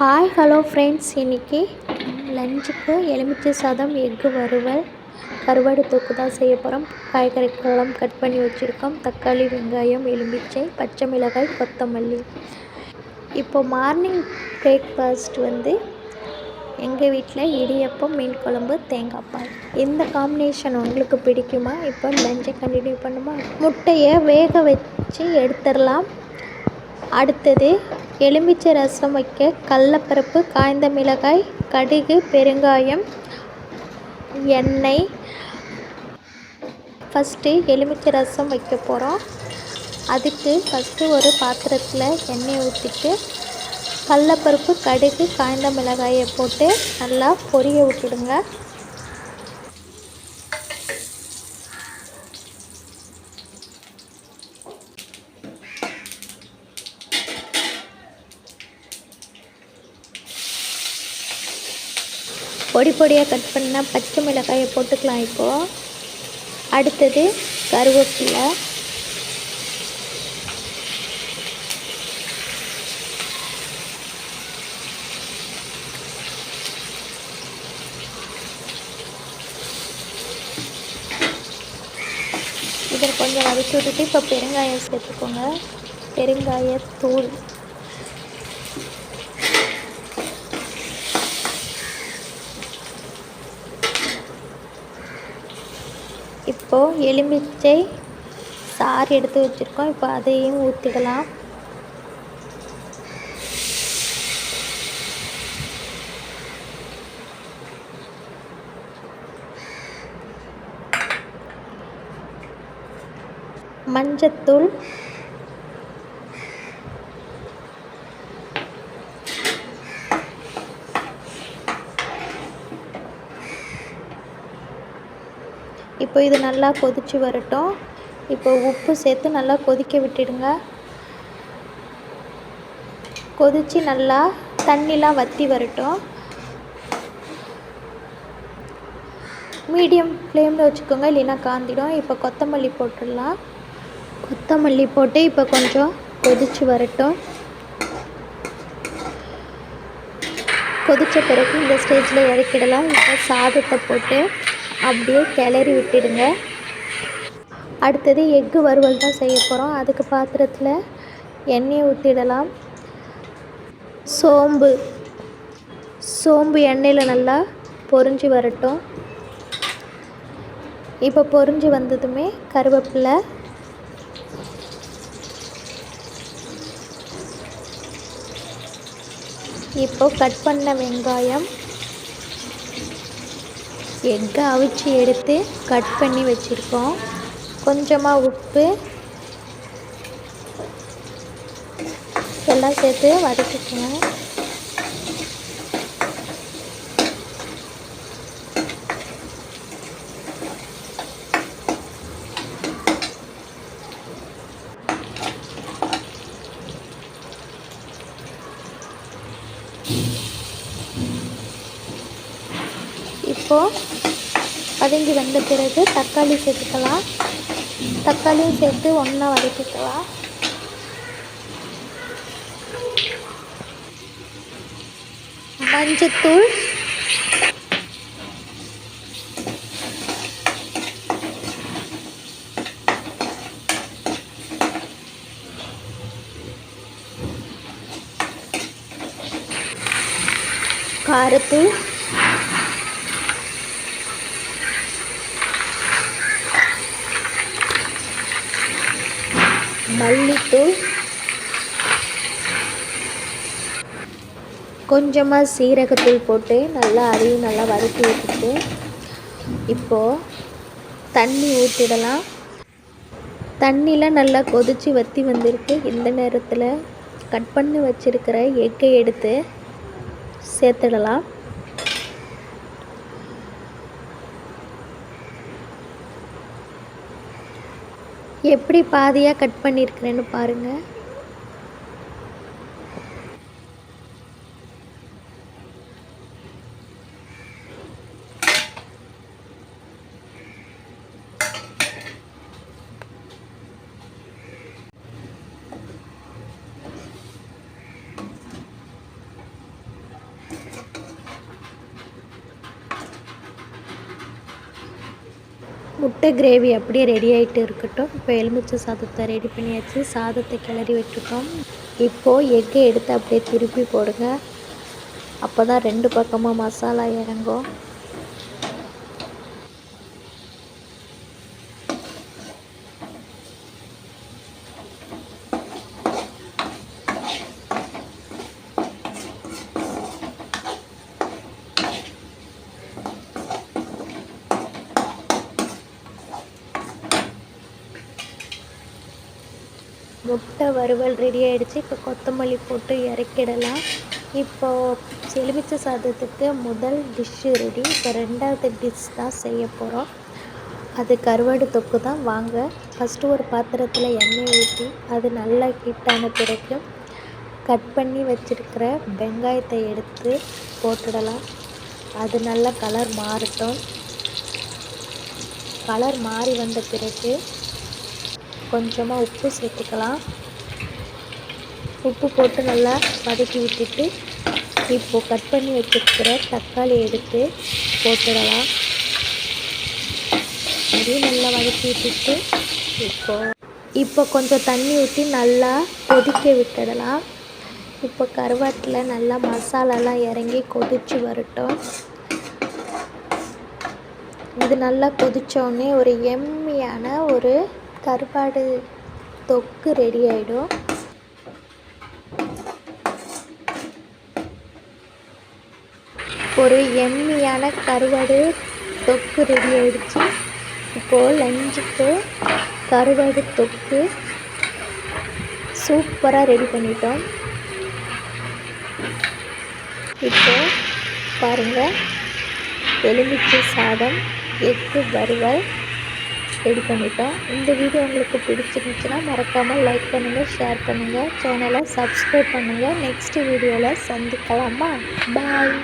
Hi hello friends இன்றைக்கி லஞ்சுக்கு எலுமிச்சை சாதம் எக்கு வறுவல் கருவாடு தொக்கு தான் செய்ய போகிறோம் காய்கறிகளெல்லாம் கட் பண்ணி வச்சுருக்கோம். தக்காளி வெங்காயம் எலுமிச்சை பச்சை மிளகாய் கொத்தமல்லி. இப்போ மார்னிங் பிரேக்ஃபாஸ்ட் வந்து எங்கள் வீட்டில் இடியப்பம் மீன் குழம்பு தேங்காய் பால். இந்த காம்பினேஷன் உங்களுக்கு பிடிக்குமா? இப்போ லஞ்சை கண்டினியூ பண்ணுமா? முட்டையை வேக வச்சு எடுத்துடலாம். அடுத்தது எலுமிச்சை ரசம் வைக்க கடலப்பருப்பு காய்ந்த மிளகாய் கடுகு பெருங்காயம் எண்ணெய். ஃபஸ்ட்டு எலுமிச்சை ரசம் வைக்க போகிறோம் அதுக்கு ஃபஸ்ட்டு ஒரு பாத்திரத்தில் எண்ணெய் ஊற்றிட்டு கடலப்பருப்பு கடுகு காய்ந்த மிளகாயை போட்டு நல்லா பொரிய விட்டுடுங்க. பொடி பொடியாக கட் பண்ணால் பச்சை மிளகாயை போட்டுக்கலாம் இப்போது அடுத்தது கருவேப்பிலை. இதில் கொஞ்சம் வதக்கி விட்டுட்டு இப்போ பெருங்காயம் சேர்த்துக்கோங்க. பெருங்காயத்தூள். இப்போது எலுமிச்சை சாறு எடுத்து வச்சுருக்கோம். இப்போ அதையும் ஊற்றிடலாம் மஞ்சத்தூள் இப்போ இது நல்லா கொதித்து வரட்டும். இப்போ உப்பு சேர்த்து நல்லா கொதிக்க விட்டுடுங்க. கொதித்து நல்லா தண்ணிலாம் வற்றி வரட்டும். மீடியம் ஃப்ளேமில் வச்சுக்கோங்க இல்லைன்னா காந்திடும். இப்போ கொத்தமல்லி போட்டுடலாம். கொத்தமல்லி போட்டு இப்போ கொஞ்சம் கொதித்து வரட்டும். கொதித்த பிறகு இந்த ஸ்டேஜில் இறக்கிடலாம். இப்போ சாதத்தை போட்டு அப்படியே கிளறி விட்டுடுங்க. அடுத்தது எக்கு வறுவல் தான் செய்ய போகிறோம் அதுக்கு பாத்திரத்தில் எண்ணெயை ஊற்றிடலாம் சோம்பு. சோம்பு எண்ணெயில் நல்லா பொரிஞ்சு வரட்டும். இப்போ பொரிஞ்சு வந்ததுமே கருவேப்பிலை. இப்போ கட் பண்ண வெங்காயம். எக்கை அவிச்சு எடுத்து கட் பண்ணி வச்சுருக்கோம். கொஞ்சமாக உப்பு எல்லாம் சேர்த்து வதக்கிக்கோங்க இப்போது வதங்கி வந்த பிறகு தக்காளி சேர்த்துக்கலாம். தக்காளியும் சேர்த்து ஒன்றா வதக்கிக்கலாம். மஞ்சத்தூள். காரத்தூள். மல்லித்தூள். கொஞ்சமாக சீரகத்தூள் போட்டு நல்லா அதையும் நல்லா வதக்கி விட்டுட்டு இப்போது தண்ணி ஊற்றிடலாம் தண்ணியெலாம் நல்லா கொதித்து வற்றி வந்திருக்கு. இந்த நேரத்தில் கட் பண்ணி வச்சுருக்கிற எக்கை எடுத்து சேர்த்துடலாம். எப்படி பாதியாக கட் பண்ணியிருக்கிறேன்னு பாருங்கள் முட்டை கிரேவி அப்படியே ரெடி ஆகிட்டு இருக்கட்டும். இப்போ எலுமிச்சை சாதத்தை ரெடி பண்ணியாச்சு. சாதத்தை கிளறி விட்டுட்டோம். இப்போது எக்கை எடுத்து அப்படியே திருப்பி போடுங்க. அப்போ தான் ரெண்டு பக்கமும் மசாலா இறங்கும் முட்டை வறுவல் ரெடி ஆகிடுச்சு இப்போ கொத்தமல்லி போட்டு இறக்கிடலாம். இப்போது எலுமிச்சை சாதத்துக்கு முதல் டிஷ்ஷு ரெடி இப்போ ரெண்டாவது டிஷ் தான் செய்ய போகிறோம் அது கருவாடு தொக்கு தான். வாங்க. ஃபஸ்ட்டு ஒரு பாத்திரத்தில் எண்ணெய் ஊற்றி அது நல்லா ஹீட்டான பிறகு கட் பண்ணி வச்சுருக்கிற வெங்காயத்தை எடுத்து போட்டுடலாம். அது நல்லா கலர் மாறட்டும். கலர் மாறி வந்த பிறகு கொஞ்சமாக உப்பு சேர்த்துக்கலாம். உப்பு போட்டு நல்லா வதக்கி விட்டுட்டு இப்போது கட் பண்ணி வச்சுருக்கிற தக்காளி எடுத்து போட்டுடலாம். அதையும் நல்லா வதக்கி விட்டுட்டு இப்போது இப்போ கொஞ்சம் தண்ணி ஊற்றி நல்லா கொதிக்க விட்டுடலாம். இப்போ கருவாட்டில் நல்லா மசாலாலாம் இறங்கி கொதித்து வரட்டும். இது நல்லா கொதித்தோடனே ஒரு எம்மியான ஒரு கருவாடு தொக்கு ரெடி ஆகிடும் ஒரு எம்மியான கருவாடு தொக்கு ரெடி ஆகிடுச்சு இப்போது லஞ்சுக்கு கருவாடு தொக்கு சூப்பராக ரெடி பண்ணிட்டோம். இப்போது பாருங்கள் எலுமிச்சை சாதம் எக்கு வறுவல் ரெடி பண்ணிட்டோம். இந்த வீடியோ உங்களுக்கு பிடிச்சிருந்துச்சுன்னா மறக்காமல் லைக் பண்ணுங்கள் ஷேர் பண்ணுங்கள் சேனலை சப்ஸ்கிரைப் பண்ணுங்கள் நெக்ஸ்ட் வீடியோவில் சந்திக்கலாமா? பாய்